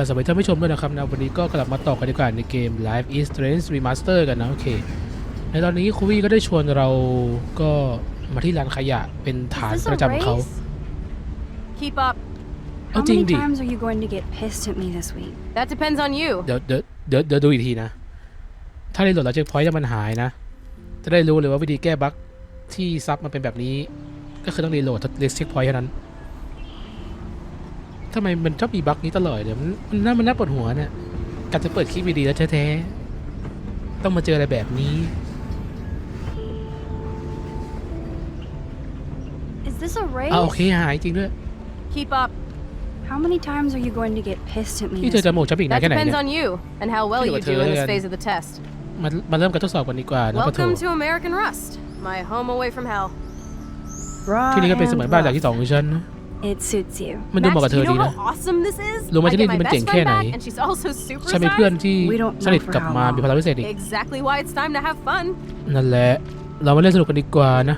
ล่ะสวัสดีท่านผู้ชมด้วยนะครับนะวันนี้ก็กลับมาต่อกันดีกว่าในเกม Life is Strange Remaster กันนะ โอเค ในตอนนี้คูวี่ก็ได้ชวนเราก็มาที่ร้านขยะเป็นฐาน Is this ประ a จำของเขา race? Keep up. เอา How จริง many ดิ times are you going to get pissed at me this week? That depends on you. เดี๋ยวเดี๋ยวเดี๋ยวเดี๋ยวดูอีกทีนะ ถ้ารีโหลดแล้วเช็คพอยต์มันหายนะ จะได้รู้เลยว่าวิธีแก้บั๊กที่ซับมันเป็นแบบนี้ ก็คือต้องรีโหลดเลสเช็คพอยต์เท่านั้น ทำไมมันชอบมีบั๊กนี้ตลอดเดี๋ยวมันมันน่ามันน่าปวดหัวเนี่ยกัจะเปิดคลิปดีๆแล้วแท้ๆต้องมาเจออะไรแบบนี้ Is this a race? อ่าโอเคหายจริงด้วย Keep up. How many times are you going to get pissed at me? นี่เธอ this จะโหมดช้อปปิ้งนาน That แค่ไหน depends เนี่ย on you and how well Feel you it, do in feel this it. phase of the test. มามาเริ่มการทดสอบกันดีกว่านะปะโถ Welcome to American Rust, my home away from hell. Raw ที่นี่ก็เป็นเส and มือนบ้านหลัง rough. ที่สองของฉันนะ It suits you. มันดูเหมาะกับ Max, เธ do อ you ดี know นะ how awesome this is? รู้ไหม I ที่ get นี่ my มัน best เจ๋งแค่ friend ไหน back, and she's also super ฉันมีเพื่อน sized. ที่ We don't สนิท know for กลับ how มา long. มีพลังพิเศษอีก Exactly why it's time to have fun. นั่นแหละ เรามาเล่นสนุกกันดีกว่านะ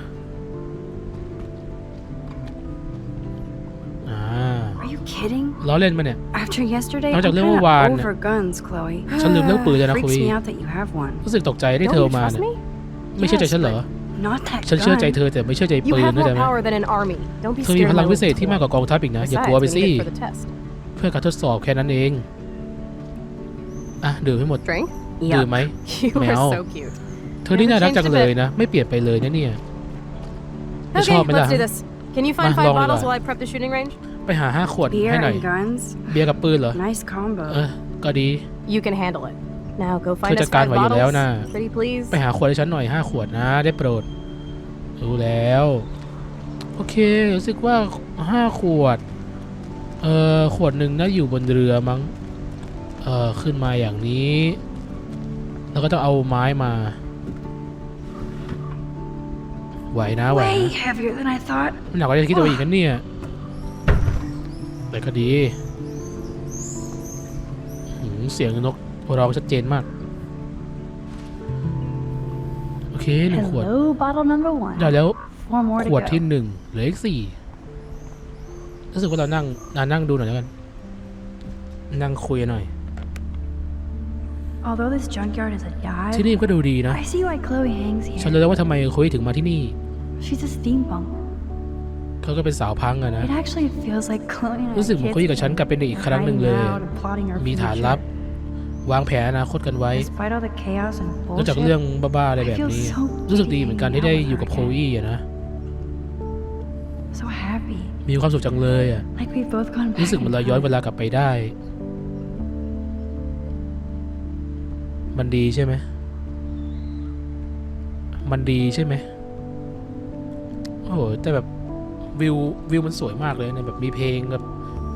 อ่า Are you kidding? ล้อเล่นมาเนี่ย After yesterday, นอก I'm จากเรื่อง kinda เมื่อวานน่ะ over guns, Chloe. ฉันลืมเรื่องปืนเลยนะคุ Freaks ย me out that you have one. รู้สึกตกใจที่เธ Don't อ you มา trust เนี่ย me? ไม่เชื่อใจฉันเหรอ Not that ฉันเชื่อใจ gun. เธอแต่ไม่เชื่อใจ You ปืน have นะ more จ๊ะ power than an army. Don't be เธอมี scared พ of ลัง my พิเศษ wisdom ที่มากกว่ากองทัพอีกนะ อย่ากลัว Besides, ไป we สิ need it for the test. เพื่อการทดสอบแค่นั้นเอง อะ ดื่มให้หมด Drink? ดื่ม Yup. ไหม You are Meow. so cute. เธอนี่น่ารักจังเลยนะ ไม่เปลี่ยนไปเลยนะเนี่ยจะช Okay, อบไหมล่ะ let's do this. Can you find Nah, five long bottles ago. while I prep the shooting range? ไปหาห้าขวด Beer ให้หน่อย and guns. เบียร์กับปืนเหรอ Nice combo. เออ ก็ดี You can handle it. Now go find เธอจั us ดการ five ไหวอยู่แล้ว bottles. นะ Pretty please. ไปหาขวดให้ฉันหน่อยห้าขวดนะ ได้โปรด รู้แล้ว โอเค รู้สึกว่าห้าขวด เออขวดหนึ่งน่าอยู่บนเรือมั้ง เออขึ้นมาอย่างนี้ แล้วก็ต้องเอาไม้มา ไหวนะไหว Way นะ heavier than I thought. มันหนักกว่าที่คิดตัวอีกกันเนี่ย แต่ก็ดีหืมเสียงนกร้องชัดเจนมาก เคหนึ่งขวด Hello, bottle number one. ได้แล้ว Four more ข to วด go. ที่หนึ่งเหลืออีกสี่รู้สึกว่าเรานั่งนานั่งดูหน่อยแล้วกัน นั่งคุยหน่อย Although this junkyard is a ที่ dive, นี่ก็ดูดีนะ I see why Chloe hangs ฉัน here. รู้แล้วว่าทำไมคุยถึงมาที่นี่ She's a steampunk. เขาก็เป็นสาวพังอะนะ It actually feels like Chloe and I รู้สึก are เหมือน kids คุยกับฉัน again, กลับเป็นเด็กอีกครั้งหนึ่งเลย hiding out and plotting our มีฐาน future. ลับ วางแผนอนาคตกันไว้ Despite all the chaos and นอกจาก bullshit, เรื่องบ้าๆอะไรแบบนี้ รู้สึกดีเหมือนกันที่ได้อยู่กับโควี่อะนะ so happy. มีความสุขจังเลยอะ Like we've both gone back รู้สึกเหมือนเราย้อนเวลากลับไปได้ มันดีใช่ไหม มันดีใช่ไหมโอ้โหแต่แบบวิววิวมันสวยมากเลยเนี่ยแบบมีเพลงแบบ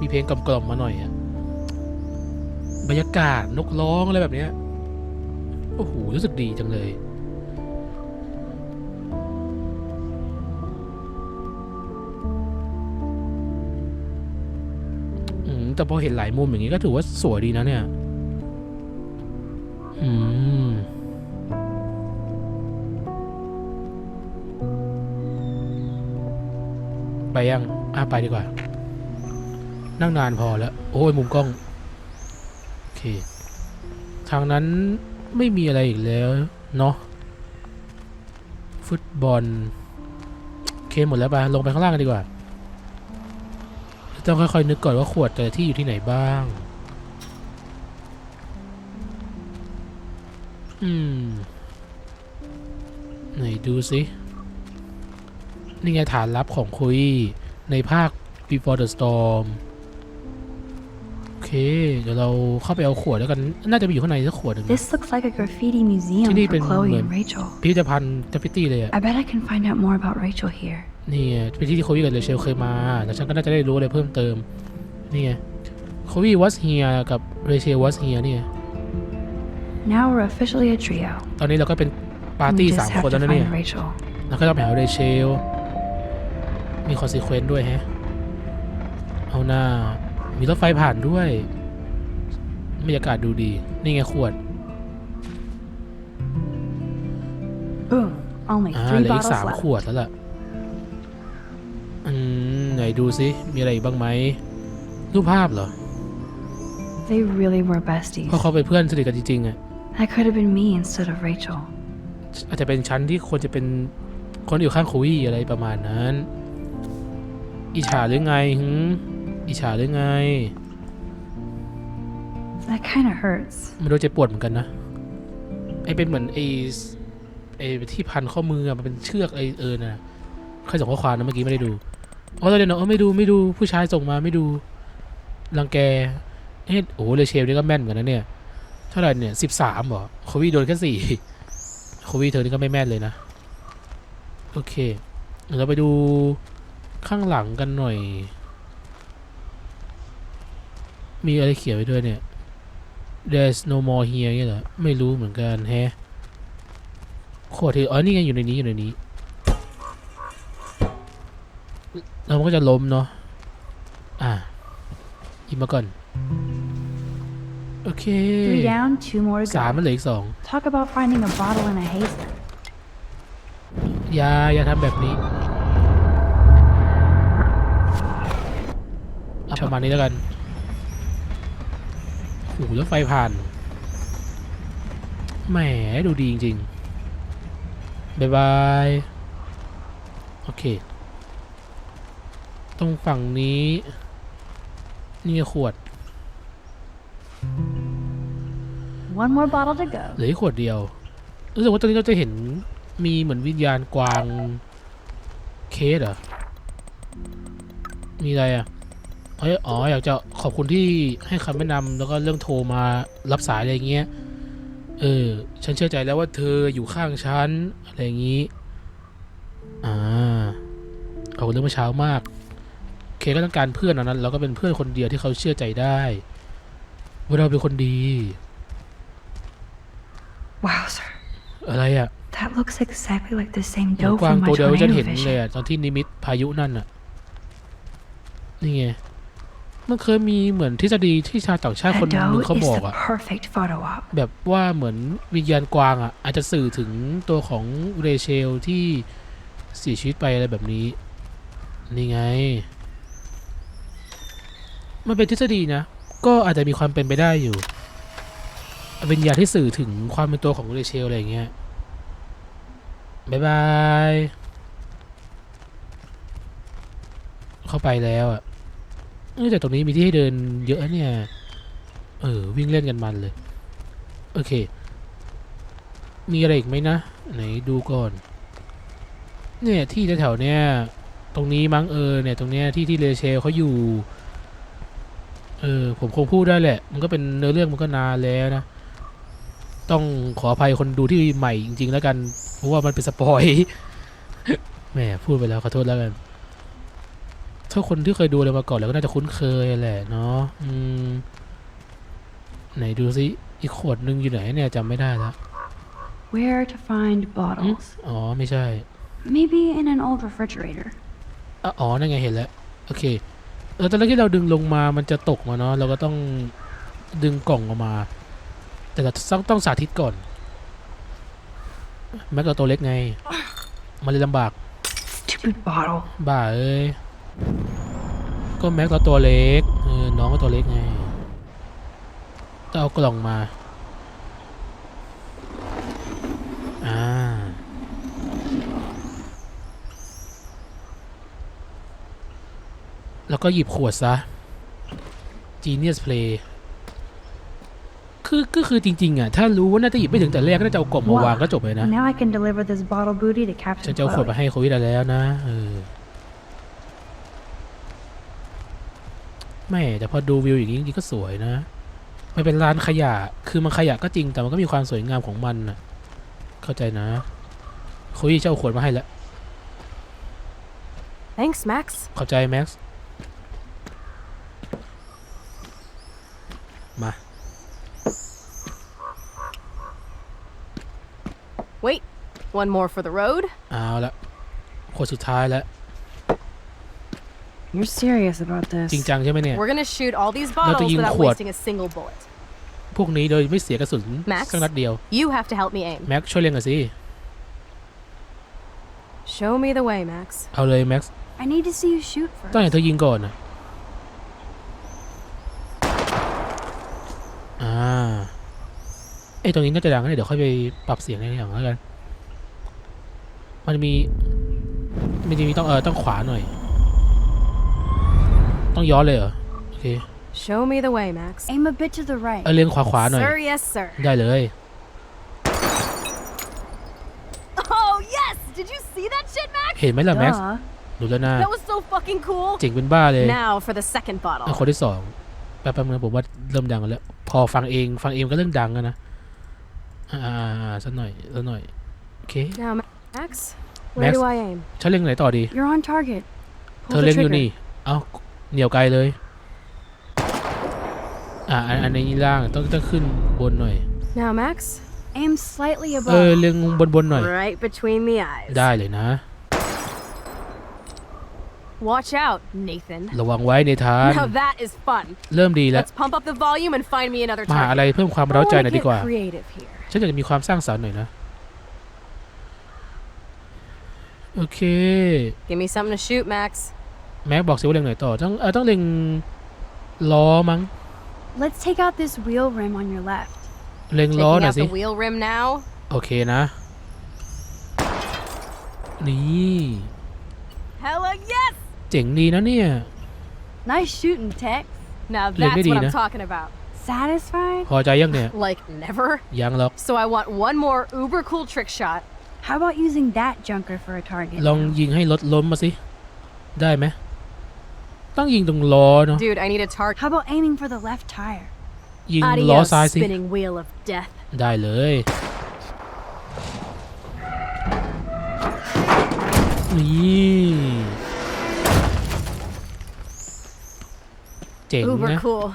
มีเพลงกล่อมๆมาหน่อยอะ บรรยากาศนกร้องอะไรแบบเนี้ยโอ้โหรู้สึกดีจังเลย อืมแต่พอเห็นหลายมุมอย่างนี้ก็ถือว่าสวยดีนะเนี่ย อืมไปยังอะไปดีกว่า นั่งนานพอแล้ว โอ้ยมุมกล้อง เค ทางนั้นไม่มีอะไรอีกแล้ว เนาะฟุตบอลเคหมดแล้วไปลงไปข้างล่างกันดีกว่า ต้องค่อยๆนึกก่อนว่าขวดแต่ที่อยู่ที่ไหนบ้าง อืม ไหนดูสินี่ไงฐานลับของคุยในภาค Before the Storm เค เดี๋ยวเราเข้าไปเอาขวดแล้วกัน น่าจะมีอยู่ข้างในสักขวดหนึ่งนะ This looks like a graffiti museum Sini for pen- Chloe pen- and Rachel. พิพิธภัณฑ์กราฟฟิตี้เลยอะ I bet I can find out more about Rachel here. นี่ไงเป็นที่ที่โควี่กับเรเชลเคยมา แล้วฉันก็น่าจะได้รู้อะไรเพิ่มเติม นี่ไงโควี่วัสเฮียกับเรเชลวัสเฮียเนี่ย Now we're officially a trio. ตอนนี้เราก็เป็นปาร์ตี้ We สาม just have คน to แล้วนะเนี่ย find Rachel. แล้วก็ต้องไปหาเรเชล มีคอนซีเควนต์ด้วยแฮะ เอาหน้า มีรถไฟผ่านด้วยบรรยากาศดูดี นี่ไงขวด Boom. Only อ่า three เหลืออีก bottles สาม left. ขวดแล้วล่ะ อืม ไหนดูซิมีอะไรอีกบ้างไหมรูปภาพเหรอ They really were besties. เพราะเขาเป็นเพื่อนสนิทกันจริงๆอะ That could have been me instead of Rachel. อาจจะเป็นชั้นที่ควรจะเป็นคนอยู่ข้างคุยอะไรประมาณนั้น อิจฉาหรือไงหึ อิจฉาหรือไง That kind of hurts. มันดูเจ็บปวดเหมือนกันนะ ไอเป็นเหมือนไอสไอที่พันข้อมืออะมันเป็นเชือกไอเออน่ะใครส่งข้อความนะเมื่อกี้ไม่ได้ดูอ๋อตอนเดี๋ยวเนาะไม่ดูไม่ดูผู้ชายส่งมาไม่ดูรังแกเอ๊ะโอ้โหเลยเชฟนี่ก็แม่นเหมือนกันนะเนี่ย เท่าไหร่เนี่ยสิบสามเหรอโควีโดนแค่สี่โควีเธอนี่ก็ไม่แม่นเลยนะ โอเค เดี๋ยวเราไปดูข้างหลังกันหน่อย มีอะไรเขียนไว้ด้วยเนี่ย There's no more here เนี่ยเหรอ ไม่รู้เหมือนกันแฮะขวดที่อ๋อ นี่ไงอยู่ในนี้ อยู่ในนี้แล้วมันก็จะล้มเนาะ อะหยิบมาก่อน โอเค Three down, two more to สาม go. มันเหลืออีกสอง Talk about finding a bottle in a haystack. อย่า อย่าทำแบบนี้เอาประมาณนี้แล้วกัน โอ้โหแล้วไฟผ่านแหมดูดีจริงๆบ๊ายบาย โอเค ตรงฝั่งนี้ นี่ขวด One more bottle to go. เหลืออีกขวดเดียว รู้สึกว่าตอนนี้เราจะเห็นมีเหมือนวิญญาณกวาง เคสเหรอ มีอะไรอะ เอยอ๋ออยากจะขอบคุณที่ให้คำแนะนำแล้วก็เรื่องโทรมารับสายอะไรอย่างเงี้ยเออฉันเชื่อใจแล้วว่าเธออยู่ข้างฉันอะไรอย่างงี้อ่าเอาเรื่องเมื่อเช้ามากเคก็ต้องการเพื่อนเท่านั้นแล้วก็เป็นเพื่อนคนเดียวที่เขาเชื่อใจได้ว่าเราเป็นคนดี Wowzer. อะไรอะ That looks exactly like the same เหมือน doe กวาง from my ตัวเดียวที่ฉัน tornado เห็นเลย vision. อะตอนที่นิมิตพายุนั่นอะนี่ไง มันเคยมีเหมือนทฤษฎีที่ชาวต่างชาติคน That หนึ่ง doe เขา is บอก the อะ perfect photo op. แบบว่าเหมือนวิญญาณกวางอะอาจจะสื่อถึงตัวของเรเชลที่เสียชีวิตไปอะไรแบบนี้ นี่ไง มันเป็นทฤษฎีนะ ก็อาจจะมีความเป็นไปได้อยู่วิญญาณที่สื่อถึงความเป็นตัวของเรเชลอะไรอย่างเงี้ยบายบาย เข้าไปแล้วอะเอ้ย แต่ตรงนี้มีที่ให้เดินเยอะเนี่ย เออ วิ่งเล่นกันมันเลย โอเค มีอะไรอีกไหมนะ ไหนดูก่อน เนี่ยที่แถวๆเนี่ย ตรงนี้มั้งเออเนี่ย ตรงเนี้ยที่ที่เลเชลเขาอยู่ เออ ผมคงพูดได้แหละ มันก็เป็นเนื้อเรื่องมันก็นานแล้วนะ ต้องขออภัยคนดูที่ใหม่จริง ๆ แล้วกัน เพราะว่ามันเป็นสปอยแหมพูดไปแล้วขอโทษแล้วกัน ถ้าคนที่เคยดูอะไรมาก่อนแล้วก็น่าจะคุ้นเคยแหละเนาะอืมไหนดูซิอีกขวดหนึ่งอยู่ไหนเนี่ยจำไม่ได้แล้ว Where to find bottles? อ๋อ ไม่ใช่ Maybe in an old refrigerator. อะอ๋อ นั่นไงเห็นแล้ว โอเคเออตอนแรกที่เราดึงลงมามันจะตกมาเนาะเราก็ต้องดึงกล่องออกมา แต่เราต้องต้องสาธิตก่อน แม็กเราตัวเล็กไง มันเลยลำบาก Stupid bottle. บ้าเอ้ย ก็แม็กเราตัวเล็กเออน้องก็ตัวเล็กไงต้องเอากล่องมา อ่า แล้วก็หยิบขวดซะ Genius Play คือก็คือจริงๆอะถ้ารู้ว่าน่าจะหยิบไม่ถึงแต่แรกก็น่าจะเอากล่องมาวางก็จบเลยนะ Now I can deliver this bottle booty to ฉัน Captain จะเอาขวด Chloe. มาให้โควิดแล้วนะเออ ไม่แต่พอดูวิวอย่างนี้จริงๆก็สวยนะมันเป็นร้านขยะ คือมันขยะก็จริงแต่มันก็มีความสวยงามของมันนะเข้าใจนะโควิดจะเอาขวดมาให้แล้ว Thanks, Max. เข้าใจแม็กซ์มา Wait, one more for the road. เอาละขวดสุดท้ายแล้ว You're serious about this. จริงจังใช่ไหมเนี่ย We're gonna shoot all these Not the bottles yin without quad. wasting a single bullet. พวกนี้โดยไม่เสียกระสุน Max? สักนัดเดียว You have to help me aim. แม็กซ์ช่วยเรียงหน่อยสิ Show me the way, Max. เอาเลยแม็กซ์ I need to see you shoot first. ต้องเห็นเธอยิงก่อนนะอ้ยตรงนี้น่าจะดังนะเดี๋ยวค่อยไปปรับเสียงในอย่างแล้วกัน มันจะมี มันจะมีต้องเออต้องขวาหน่อย ต้องย้อนเลยเหรอ โอเค Show me the way, Max. Aim a bit to the right. เออเลียงขวาขวาหน่อย Sir, yes, sir. ได้เลย Oh, yes! Did you see that shit, Max? เห็นไหมล่ะแม็กซ์ Duh. ดูแล้วนะ That was so fucking cool. เจ๋งเป็นบ้าเลย Now for the second อะ bottle. คนที่สองแป๊บๆนึงผมว่าเริ่มดังกันแล้ว พอฟังเองฟังเองก็เริ่มดังกันนะ อ่าๆสักหน่อยสักหน่อย โอเค Now, Max, where Max? do I aim? ฉันเล็งไหนต่อดี You're on target. เธ Pull อ the เล็งอยู่ trigger. นี่ เอ้า เหนียวไกลเลย อ่าอันอันนี้ล่างต้องต้องขึ้นบนหน่อย Now, Max, Aim slightly เออ above. เล็งบนบนหน่อย right between the eyes. ได้เลยนะ Watch out, Nathan. ระวังไว้ในทาน Now that is fun. เริ่มดีแล้ว Let's pump up the volume and find me another มาหา target. อะไรเพิ่มความ I เร้าใจ wanna หน่อยดี get กว่า creative here. ฉันอยากจะมีความสร้างสรรค์หน่อยนะโอเค Give me something to shoot, Max. แม็กบอกสิว่าเล็งไหนต่อต้องเออต้องเล็งล้อมั้ง Let's take out this wheel rim on your left. เล็งล้อ Taking หน่อย out สิ the wheel rim now. โอเคนะ นี่ Hella yes! เจ๋งดีนะเนี่ย Nice shooting, Tex. Now Look that's at what I'm Ina. talking about. Satisfied? พอใจยังเนี่ย Like never. ยังหรอก So I want one more uber cool trick shot. How about using that junker for a target? ลอง now? ยิงให้รถล้มมาสิ ได้ไหม ต้องยิงตรงล้อเนาะ Dude, I need a target. How about aiming for the left tire? ยิงล้อ Adios, ซ้ายสิ spinning wheel of death. ได้เลย นี่เจ๋ง Uber นะ cool.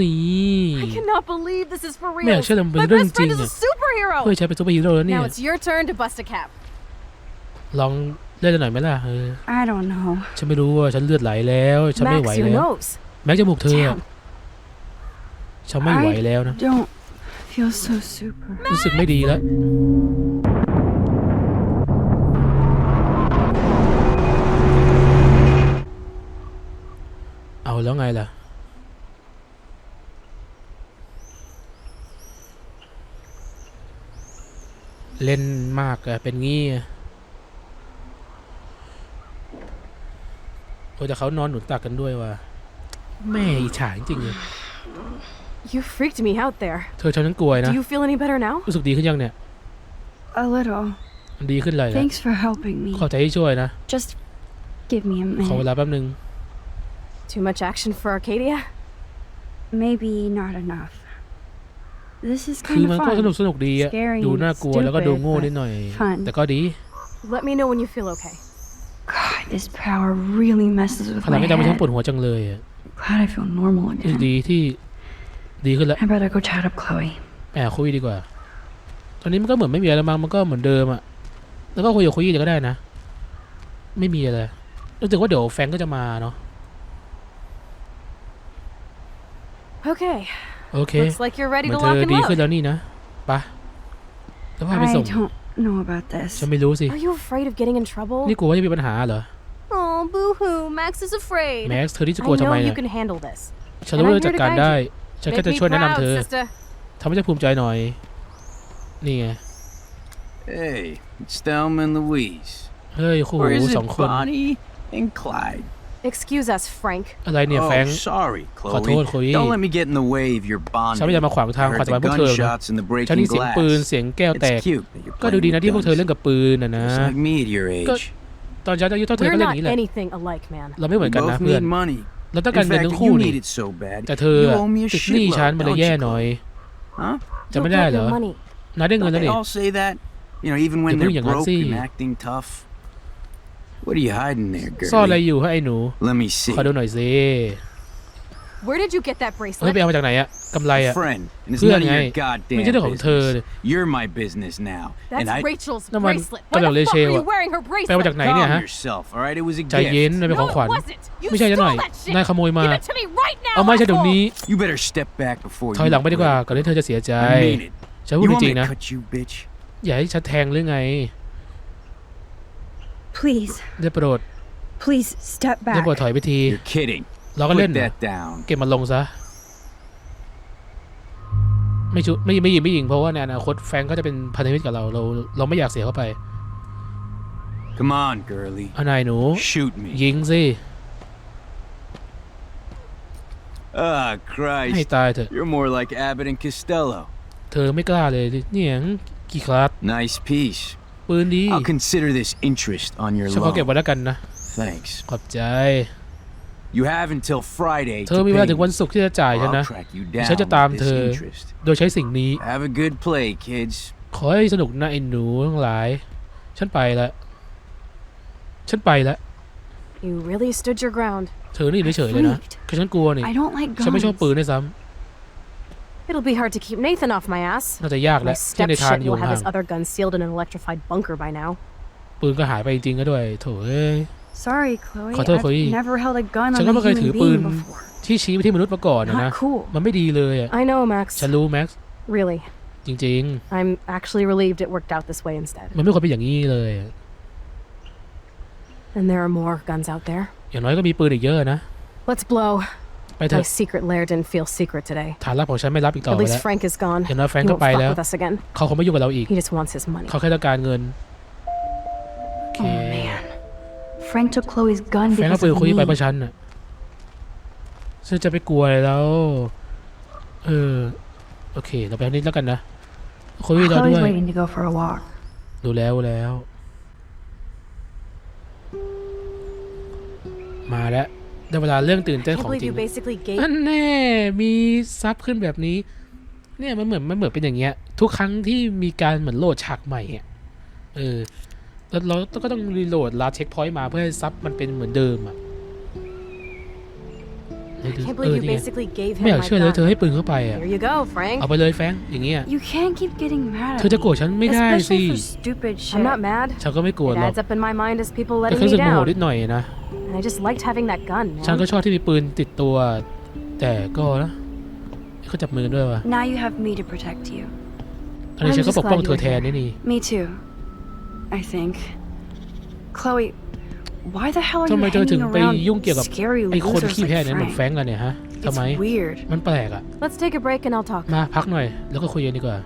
นี่ I cannot believe this is for ไม่อยา real. กเชื่อเลยมันเป็ My นเรื่อง best จริง friend is อะ a superhero. เพื่อใช้เป็นซูเปอร์ฮีโร่แล้วเนี่ย Now it's your turn to bust a cap. ลอง เล่นหน่อยไหมล่ะเออ I don't know. ฉันไม่รู้ว่าฉันเลือดไหลแล้ว ฉันไม่ไหว Max, your แล้ว nose. แม็กจมูกเธออะ Damn. ฉันไม่ไหวแล้วนะ Don't feel so super. รู้สึกไม่ดีแล้ว เอาแล้วไงล่ะ เล่นมากอะเป็นงี้อะ โอ้ยแต่เขานอนหนุนตักกันด้วยว่ะแม่อิจฉาจริงๆเลย You freaked me out there. เธอฉันนั้นกลัวนะ Do you feel any better now? รู้สึกดีขึ้นยังเนี่ย A little. มันดีขึ้นเลยนะ Thanks for helping me. ขอบใจที่ช่วยนะ Just give me a ขอเว minute. ลาแป๊บนึง Too much action for Arcadia? Maybe not enough. This is คือ kind มั of นก็สนุก fun. สนุกดีอะ Scary ดู and น่ากลัวแล้วก็ดูโง่ stupid, นิดหน่อย fun. แต่ก็ดี Let me know when you feel okay. God, this power really messes with ขนาด my ไม่จำเป็นฉัน head. ปวดหัวจังเลยอะ Glad I feel normal รู้สึก again. ดีที่ดีขึ้นแล้ว I better go chat up Chloe. แอบคุยดีกว่า ตอนนี้มันก็เหมือนไม่มีอะไรแล้วมั้งมันก็เหมือนเดิมอะแล้วก็คุยกับคุยเลยก็ได้นะ ไม่มีอะไร รู้สึกว่าเดี๋ยวแฟรงก์ก็จะมาเนาะ Okay. โอเค Looks like you're เห ready มือ to นเธ lock อ and ดีขึ้น load. แล้วนี่นะไปะแล้วพาไป I ส่ง don't know about this. ฉันไม่รู้สิ Are you afraid of getting in trouble? นี่กลัวว่าจะมีปัญหาเหรอ Oh, boo-hoo. Max is afraid. แม็กซ์เธอที่จะ I กลัวทำไม know เนี่ you ย can handle this. ฉันรู้ว่าจะจัดการได้ ฉันแค่ Make จะ me ช่วยแนะนำ proud, เธอ sister. ทำให้ฉันภูมิใจหน่อย นี่ไง Hey, it's Thelma and Louise. เฮ้ยคู่หู Or is สอง it คน Bonnie and Clyde? Excuse us, Frank. อะไรเนี่ย แฟรง Oh, ค์ sorry, ขอโทษ Chloe. คุย Don't let me get in the way of your ฉันไม่ bonding. อยากมาขวางทาง I ความ heard สัมพันธ์ the พวกเธอนะ gunshots and the ฉันได้ breaking เสียงปืน glass. เสียงแก้วแตก It's cute that you're ก็ดู playing ดีนะ with ที่พวกเธอ guns. เล่นกับปืนนะนะ Just like me at your Go- age. ตอนฉันอายุเท่าเธอ We're ก็เล่นอ not ย่างนี้แหละ anything alike, man. เราไม่เหมือนกัน We นะ both เพื่อน need money. เราต้องการ In เงิน fact, ทั้ง if คู่ you นี่ need it so bad, แต่เธอ you อะ owe me a ติดหนี้ฉัน shitload, มันเลย don't แย่ you, หน่อย Chloe? Huh? จะ You'll ไม่ได้ get เหรอ your money. นายได้เงิน Don't แล้ว they นี่ all say that? You know, even when Đừng có they're อย่างนั้น broke สิ and acting tough. What are you hiding there, ซ่อนอะไร girlie? อยู่ให้ไอ้หนู Let me see. ขอดูหน่อยสิ Where did you get that เฮ้ย bracelet? ไปเอามาจากไหนอะกำไรอะ Friend, and it's เพื่อน none of ไง your goddamn ไม่ใช่เรื่องของเธอ business. You're my business now, That's and I Rachel's Nó mà- bracelet. tao Why làm the lê fuck xê are you à? wearing her ไปเอามาจาก bracelet? ไหนเนี่ย calm ฮะ yourself, all right? It was a ใจเย็น gift. มันเป็น No, ของขวัญ it wasn't. You ไม่ใช่จะหน่อย stole that shit. นายขโมยมา Give it to me right now. เอาไม่ใช่เดี๋ยว asshole. นี้ You better step back before ถอย you หลังไปดีกว่า regret ก่อนที่เธอจะเสียใจ it. I mean it. ฉันพูด You จ want ริ me ง to ๆ นะ cut you, bitch? อย่าให้ฉันแทงหรือไง Please, ได้โปรด please step ได้ back. โปรดถอยไปที You're kidding. เราก็เล่น Put เหรอ that down. เก็บมันลงซะ ไม่ชุไม่ไม่ยิงไม่ยิงเพราะว่าในอนาคตแฟรงก์ก็จะเป็นพันธมิตรกับเราเรา เราไม่อยากเสียเข้าไป Come on, girlie. เอานายหนู Shoot me. ยิงสิ Ah, ให้ Christ. ตายเถอะ You're more like Abbott and Costello. เธอไม่กล้าเลยเนี่ยกี่คลาส Nice piece. ปืนดี I'll consider this interest on your ฉันขอเก็บ loan. ไว้แล้วกันนะ Thanks. ขอบใจ You have until Friday เธอ to มีเวลา pay ถึงวัน me, ศุกร์ที่จะจ่าย or ฉัน I'll นะ track you ฉัน down จะตาม with เธ this อ interest. โดยใช้สิ่งนี้ Have a good play, kids. ขอให้สนุกนะไอ้หนูทั้งหลาย ฉันไปละ ฉันไปละ You really stood your ground. เธอนี่เฉยๆเลยนะ Freaked. คือฉันกลัวนี่ I don't like ฉันไม่ชอบ guns. ปืนด้วยซ้ It'll be hard to keep Nathan off my ass. ำน่าจะยากแห My ละที่ในทาน step อยู่ will have ห่าง his other gun sealed in an electrified bunker by now. ปืนก็หายไปจริงๆก็ด้วยโถเอ้ย Sorry, Chloe.ขอโทษ I've Chloe. never held a gun ฉัน on ก็ a ไม่เคย human ถือปืน being before. ที่ชี้ไปที่มนุษย์มาก่อนนะนะ Not cool. มันไม่ดีเลยอะ I know, Max. ฉันรู้แม็กซ์ Really. จริง I'm actually relieved it worked out this way instead. ๆ มันไม่ควรเป็นอย่างนี้เลยอะ And there are more guns out there. อย่างน้อยก็มีปืนอีกเยอะนะ Let's blow. ไปเถ My อะ secret lair didn't feel secret today. ฐานลับของฉันไม่รับอีกต่อ At ไป least แล้ว Frank is gone. อย่างน้อยแฟรง He ก์ก็ won't ไป fuck แล้ว with us again. เขาคงไม่ยุ่งกับเราอีก He just wants his money. เขาแค่ต้องการเงิน โอเค Oh man. Frank took Chloe's gun แฟรงก์ก็ because ปืน of คุยไปเพ me. ราะฉันน่ะฉันจะไปกลัวอะไรแล้วเออโอเค เราไปทางนี้แล้วกันนะคุยเราด้ Chloe's วย waiting to go for a walk. ดูแล้วแล้ว มาแล้ว ได้เวลาเรื่องตื่น I เต้น can't ของ believe จริ you ง basically gave อันแน่มีซับขึ้นแบบนี้ เนี่ยมันเหมือนมันเหมือนเป็นอย่างเงี้ย ทุกครั้งที่มีการเหมือนโหลดฉากใหม่อะเออแล้วเราก็ต้องรีโหลดลาเช็คพอยต์มาเพื่อให้ซับมันเป็นเหมือนเดิมอะ I can't เออ believe you นี่ไง basically gave ไม่ him อยาก my เชื่อเลยเธอ gun. ให้ปืนเข้าไปอะ Here you go, Frank. เอาไปเลยแฟรงค์อย่างเงี้ย You can't keep getting mad เธ at อจะโกรธ me. ฉันไม่ได้สิ Especially for stupid shit. I'm not mad. ฉันก็ไม่โกรธ It หรอก adds up in my mind as people แต่ letting แค่รู้ me สึกโมโห down. นิดหน่อยนะ And I just liked having that gun, ฉันก็ man. ชอบที่มีปืนติดตัว แต่ก็นะเขาจับมือกันด้วยวะ Now you have me to protect you. อันนี้ I'm ฉันก็ just ปกป้อง glad เธอ you're แทน here. นี่นี่ Me too. I think. Chloe, why the hell are ทำ you ไมเธอถึง hanging ไป around ยุ่งเกี่ยวกับ scary ไอ้คน losers ขี้แพ้ like เนี่ยเหมือนแฟรง Frank? ก์กันเนี่ยฮะทำไม It's weird. มันแปลกอะ Let's take a break and I'll talk. มาพักหน่อยแล้วก็คุยกันดีกว่า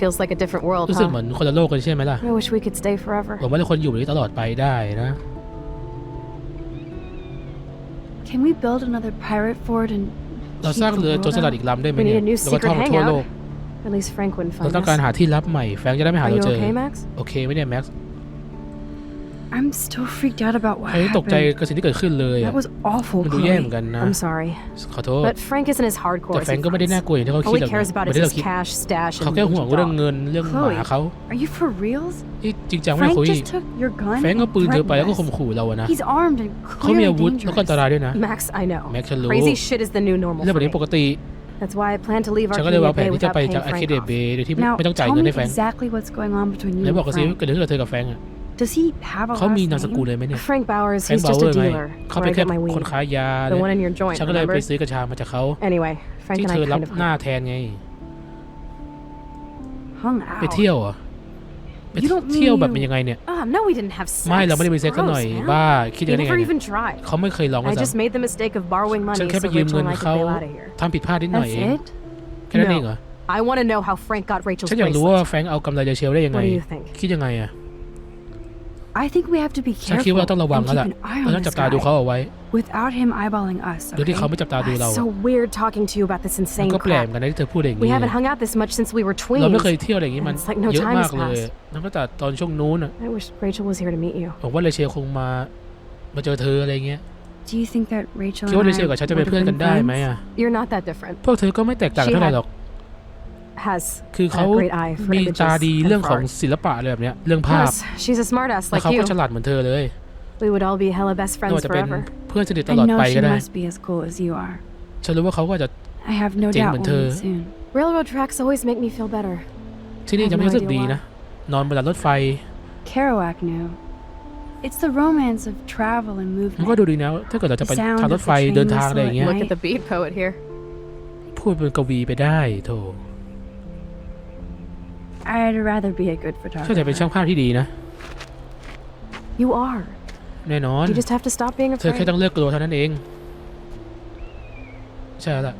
Feels like a different world, รู้สึก huh? เหมือนคนละโลกกันใช่ไหมล่ะ I wish we could stay forever. หวังว่าทุกคนอยู่แบบนี้ตลอดไปได้นะ Can we build another pirate fort and เรา keep สร้าง the เรือ world โจรสลัด out? อีกลำได้ไหม We เนี่ย need a new แล้วก็ secret ท่องทั่วโลก hangout. At least Frank wouldn't เรา find ต้องการ us. หาที่ลับใหม่แฟรงก์จะได้ไม่หา Are เรา you เจอ okay, Max? โอเคไหมเนี่ยแม็กซ์ I'm still freaked out about what ใครตกใจ happened. กับสิ่งที่เกิดขึ้นเลยอะ That was awful, มันดูแย่เหมือน Chloe. กันนะ I'm sorry. ขอโทษ But Frank isn't as hardcore แต่ as แฟรง he ก์ก็ไม่ได้น่า fronts. กลัวอย่างที่เขา All คิด he หรอก cares นะ about ไม่ is ได้เรา his คิด cash, stash, เขา and แค่ห่วง mangy เรื่อง dog. เงินเรื่องห Chloe มาเขา Are you for reals? นี่จริงจังไหม่ Frank คุย just took your gun แฟรงก์เอาปืนเธอไปแล้วก็ and ข่ม threatened us. ขู่เราอะนะ He's armed and เขามี clearly อาวุธแล้วก็อันตราย dangerous. ด้วยนะ Max, I know. แม็กซ์ฉันรู้ Crazy shit is the new normal เรื่อง for แบบนี้ป me. กติ That's why I plan to leave ฉันก็เลย Arcadia วางแผน Bay ที่จะ without ไป paying จากอา Frank คิเด off. เบโดยที่ Now, ไม่ต้องจ่าย tell เงิน me ให้แฟรงก์ exactly what's going on between ไหน you บอก and กันสิ Frank. เกิดอะไรขึ้นกับเธอกับแฟรงก์อะ Does he have a เขามี last นามสกุล name? เลยไหมเนี่ย Frank Bowers, แฟรง he's ก์บาว just เวอ a ร์ไง dealer เขา where เป็น I แค่ get my คน weed. ค้ายา The one in your joint, ฉันก็เลยไป remember? ซื้อกัญชามาจากเขา Anyway, Frank ที่ and เธ I อรับ kind of หน้าแทนไง Hung ไป out. เที่ยวเหรอะไป You don't เที่ยว mean แบบ you- เป็นยังไงเนี่ย Um, no, we didn't have sex. ไม่เราไม่ได้มีเซ็กซ์กันหน่อย Gross, man. บ้าคิดอ We ย่างนี้ได้ไง never เนี่ย even tried. เขาไม่เคยลองเล I ย just made the mistake of borrowing ฉั money นแค่ so ไปยืม Rachel เงิน and I could เขา bail out of here. ทำผิดพลาดนิดหน่อย That's เอง it? แค่นั้นเองเหรอ I want to know how Frank got Rachel's ฉันอยากรู้ว่า bracelet. แฟรงค์เอากำไรเดเชลได้ยังไง What do you think? คิดยังไงอะ I think we have to be ฉันคิด careful ว่าต้องระวัง and แล้ว keep ล่ะ an eye เรา on ต้อง this จับตาดูเขา guy เอาไว้ without him eyeballing us. โดยที่ okay? เขาไม่จับตาดูเรา It's so weird talking to you about this มัน insane ก็แปลก crap. เหมือนกันนะที่เธอพูดอย่าง We นี้ haven't hung out this much since we were เราไม่ tweens. เคยเที่ยวอะไรอย่างนี้มัน It's like no เยอะ time มา has กเลย passed. ตั้งแต่ตอนช่วงนู้นอะ I wish Rachel was here to meet you. บอกว่าเลเชลคงมา มาเจอเธออะไรเงี้ย Do you think that Rachel คิดว่า and เล I เชลกับฉันจะเป็น would เพื่อน have กัน been ได้ไหม friends? อะ You're not that different. พวกเธอก็ไม่แตกต่างกันเท่าไหร่หรอก Has คือเขา a great eye for มี images ตาดี and เรื่อง for ของ art. ศิลปะอะไรแบบเนี้ย เรื่องภาพ Plus, she's a smartass แล้ว like เขาก็ you. ฉลาดเหมือนเธอเลย We would all be hella best ไม่ friends ว่าจะเป็น forever. เพื่อนสนิทต I ลอด know ไป she ก็ได้ must be as cool as you are. ฉันรู้ว่าเขาก็จะ I have no เจ๋ง doubt เหมือน we'll เธอ meet soon. Railroad tracks always make me feel better. ที่นี่จะไม่รู้สึก I have no ดี idea นะ นอนบนรถไฟ Kerouac knew. It's the romance of travel and มันก็ movement. ดูดีนะ ถ้าเกิดเราจะไป The sound ทางรถ of ไฟ the train เดินทางอะไรอย่างเงี้ย whistle Look at the beat poet here. พูดเป็นกวีไปได้โถ I'd rather be a good ช่วยแต่เป็นช่าง photographer. ภาพที่ดีนะ You are. แน่นอน You just have to stop being เธอแค่ afraid. ต้องเลือกกลัวเท่านั้นเอง ใช่แล้วล่ะ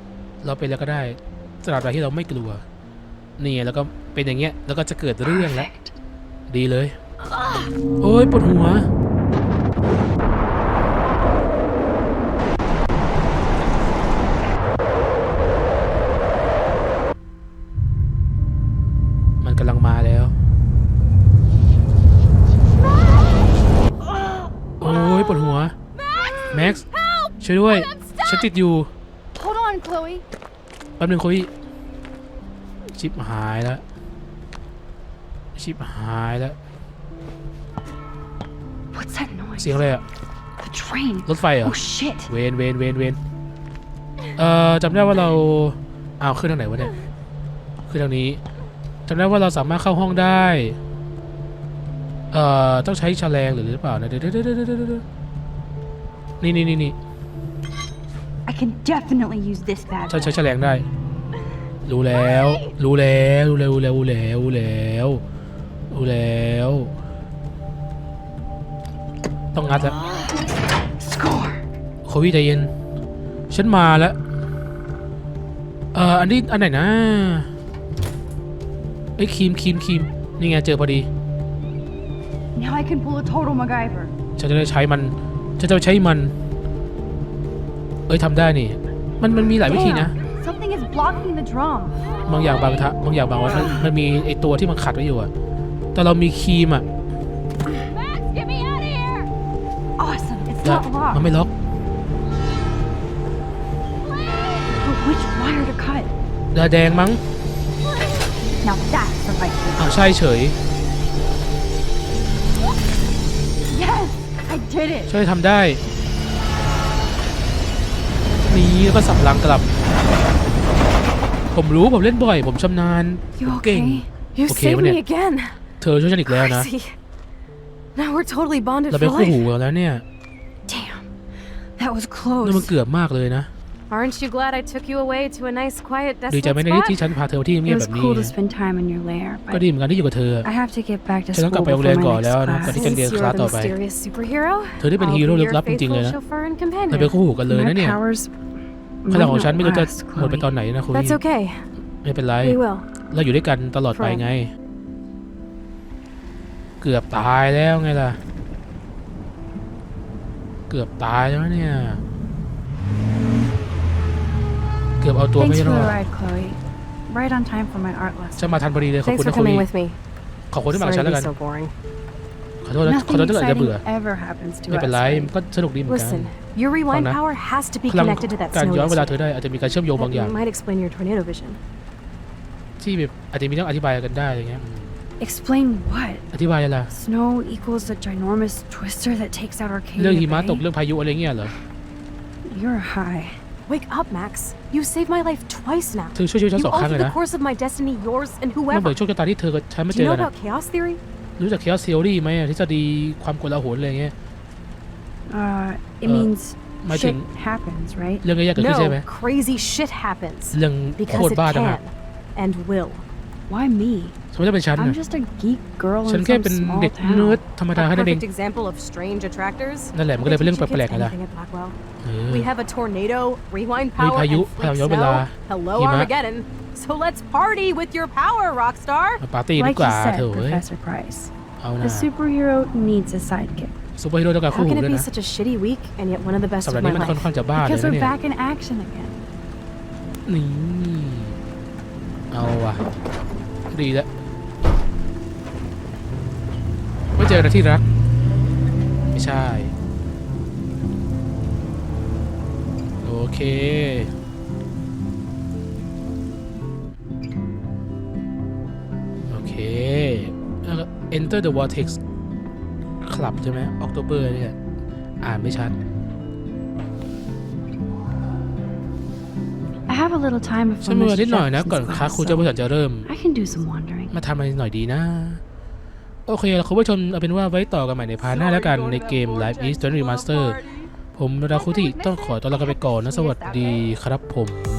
เราเป็นแล้วก็ได้ตราบใดที่เราไม่กลัว นี่ไงแล้วก็เป็นอย่างเงี้ย แล้วก็จะเกิดเรื่องแล้ว ดีเลย โอ้ยปวดหัว มันกำลังมาแล้ว โอ้ยปวดหัว แม็กซ์ ช่วยด้วย ฉันติดอยู่ Hold on, Chloe. แป๊บนึงคุยชิปหายแล้ว ชิปหายแล้ว What's that noise? เสียงอะไรอะ The train. รถไฟเหรอ Oh shit. เวนเวนเวนเวนเอ่อจำได้ว่าเราอ้าวขึ้นทางไหนวะเนี่ยขึ้นทางนี้จำได้ว่าเราสามารถเข้าห้องได้ เอ่อ ต้องใช้แฉลงหรือหรือเปล่านะเดี๋ยวเดี๋ยวเดี๋ยวเดี๋ยวเดี๋ยวนี่นี่นี่นี่ I can definitely use this bad ฉัน boy. ใช้แฉลงได้ รู้แล้ว รู้แล้ว รู้แล้ว รู้แล้ว รู้แล้ว รู้แล้ว รู้แล้ว ต้องงัดแล้ว Score. โควิดใจเย็น ฉันมาแล้ว เอ่อ อันนี้ อันไหนนะไอ้ยครีมครีมครีมนี่ไง เจอพอดี Now I can pull a total MacGyver. ฉันจะได้ใช้มัน ฉันจะใช้มัน เอ้ยทำได้นี่ มันมันมีหลายวิธีนะ Damn, Something is blocking the drum. บางอย่างบางทะบางอย่างบางวันมันมันมีไอตัวที่มันขัดไว้อยู่อะแต่เรามีครีมอะ Max, get me out of here! Awesome. It's แล้ว not มัน locked. ไม่ล็อก But which wire to cut? ดาแดงมั้ง Now that's the right way. อ้าวใช่เฉย Yes, I did it. ช่วยทำได้ นี่แล้วก็สับหลังกลับ ผมรู้ผมเล่นบ่อย ผมชำนาญ You ผมเก่ง okay? You Okay, saved when me it- again. เธอช่วยฉันอีกแล้วนะ Crazy. Now we're totally bonded เรา for เป็นคู่ life. หูกันแล้วเนี่ย Damn. That was นี่มัน close. เกือบมากเลยนะ Aren't you glad I took you away to a nice, quiet, ดีใจ desolate ไหมใน spot? ที่ฉันพาเธอมาที่เงีย It บๆ was แบบนี้ cool to spend time in your lair, ก็ but ดีเหมือนกันที่อยู่กับเธอ I have to get back to ฉันต้อง school กลับไปโรง before เรียน my ก่อน next แล้วนะ class. ก่อนที่จะ Since เรียน you're คลาส the ต่อไป mysterious superhero, เธอที่เป็น I'll ฮีโร่ be ลึ your กลับจริงๆ faithful เลยนะ chauffeur and เธอเป็น companion. คู่หูกันเลย My นะเนี่ย powers พลัง might ของฉัน not ไม่รู้จะ last, หมดไป Chloe. ตอนไหนนะคุย That's okay. ไม่เป็นไร We will. เราอยู่ด้วยกันตลอดไปไง เกือบตายแล้วไงล่ะ เกือบตายแล้วเนี่ย เกือบเอาตัว Thanks ไม่ for รอ the ด ride, Chloe. Right on time for my art lesson. ฉันมาทันพอดีเลยขอบ Thanks คุณ for นะคุย coming with me. ขอบคุณที่มากับ Sorry ฉัน to แล้ว be กัน so boring. ขอโทษนะขอโทษ Nothing ถ้าเกิดจะเบื่อ exciting ever happens to ไม่ us. เป็นไร right? มันก็สนุกดีเหมือนกัน Listen, your rewind Fine. power has to be พลัง connected to that การ snow ย้อนเวลาเธ yesterday. อได้อาจจะมีการเชื่อมโยงบางอย่าง That might explain your tornado vision. ที่แบบอาจจะมีต้องอธิบายกันได้อะไรเงี้ยอืม Explain what? อธิบายอะไรล่ะ Snow equals a ginormous twister that takes out Arcadia เรื่องหิมะตก Bay? เรื่องพายุอะไรเงี้ยเหรอ You're high. Wake up, Max. You saved my life twice now. เธอช่วยชีวิตฉัน You สองครั้งเล altered ย the นะ course of my destiny, yours, and มันเหมื whoever. อนโชคชะตาที่เธอกับฉันมา Do เจ you อ know กันอะ about chaos theory? รู้จัก chaos theory ไหมอะทฤษฎีความโกลาหลอะไรเงี้ย Uh, it Uh, means my shit thing- happens, right? เรื่องง่ายๆเกิดขึ้นใช่ไหม No, crazy shit happens. เรื่องโค Because ตร it บ้าต่างหาก can and will. Why me? สมมติถ้าเป็นฉัน I'm น่ะ just a geek girl ฉัน in แค่ some เป็น small เด็กเนิร์ด town. ธรรมดา A แค่นั้นเอง perfect example of strange attractors. นั่นแหละมันก็เลยเป็นเรื่อง They แปล teach กๆไง kids ล่ะ anything at Blackwell. เออ We have a tornado, rewind มี power, พายุ and พลัง flake ย้อนเวลา snow. Hello หิมะ Armageddon. So let's party with your power, Rockstar. มาปาร์ตี้ดี Like ก you ว่า said, เถอะเว้ย Professor Price. เอา A นะ superhero needs a sidekick. ซูเปอร์ฮีโร่ต้องการ How คู่หู can it ด้วย be นะ such a shitty week and yet one of the best สัป of ดาห์นี้ my มันค่อน life? ข้างจะบ้าเลย Because นะ we're เนี่ย back in action again. นี่ เอาว่ะ ดีแล้ว อนะที่รัก ไม่ใช่ โอเค โอเคแล้วก็ Enter the Vortex Club ใช่ไหม October เนี่ย อ่านไม่ชัด I have a little time ฉัน before มีเวลา Mr. นิดหน่อยนะ Jefferson's ก่อนคลาส class, ครูเจ้า so บริษัทจะเริ่ม I can do some wandering. มาทำอะไรหน่อยดีนะ โอเคแล้วคุณผู้ชมเอาเป็นว่าไว้ต่อกันใหม่ในพาร์ทหน้าแล้วกันในเกม Life is Strange Remaster ผมราคุที่ต้องขอตัวลากันไปก่อนนะ สวัสดีครับผม